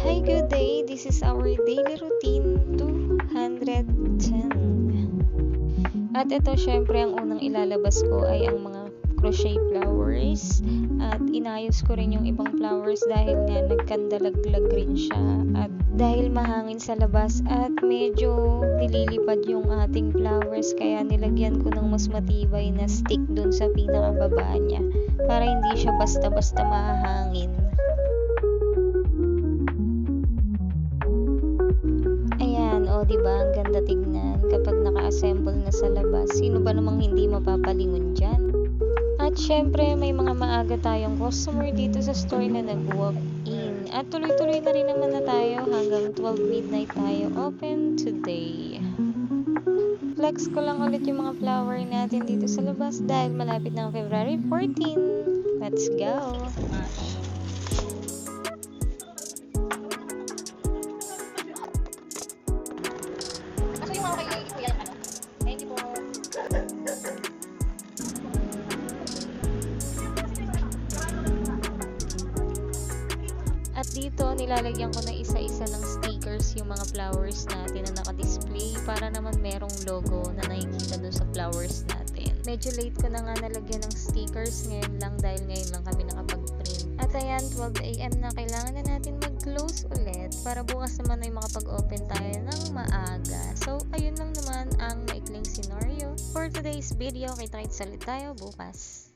Hi, good day. This is our daily routine 210. At ito, syempre, ang unang ilalabas ko ay ang mga crochet flowers. At inayos ko rin yung ibang flowers dahil nga nagkandalaglag rin siya. At dahil mahangin sa labas at medyo nililipad yung ating flowers kaya nilagyan ko ng mas matibay na stick dun sa pinakababa niya para hindi siya basta-basta mahahangin. O di ba ang ganda tignan kapag naka-assemble na sa labas. Sino ba namang hindi mapapalingon diyan? At syempre, may mga maaga tayong customer dito sa store na nag-walk in. At tuloy-tuloy na rin naman na tayo hanggang 12 midnight tayo open today. Flex ko lang ulit yung mga flower natin dito sa labas dahil malapit na ang February 14. Let's go! Dito, nilalagyan ko na isa-isa ng stickers yung mga flowers natin na naka-display para naman merong logo na nakikita dun sa flowers natin. Medyo late ko na nga nalagyan ng stickers ngayon lang dahil ngayon lang kami nakapag-print. At ayan, 12am na kailangan na natin mag-close ulit para bukas naman ay makapag-open tayo ng maaga. So, ayun lang naman ang maikling scenario for today's video. Kita-kits ulit tayo bukas.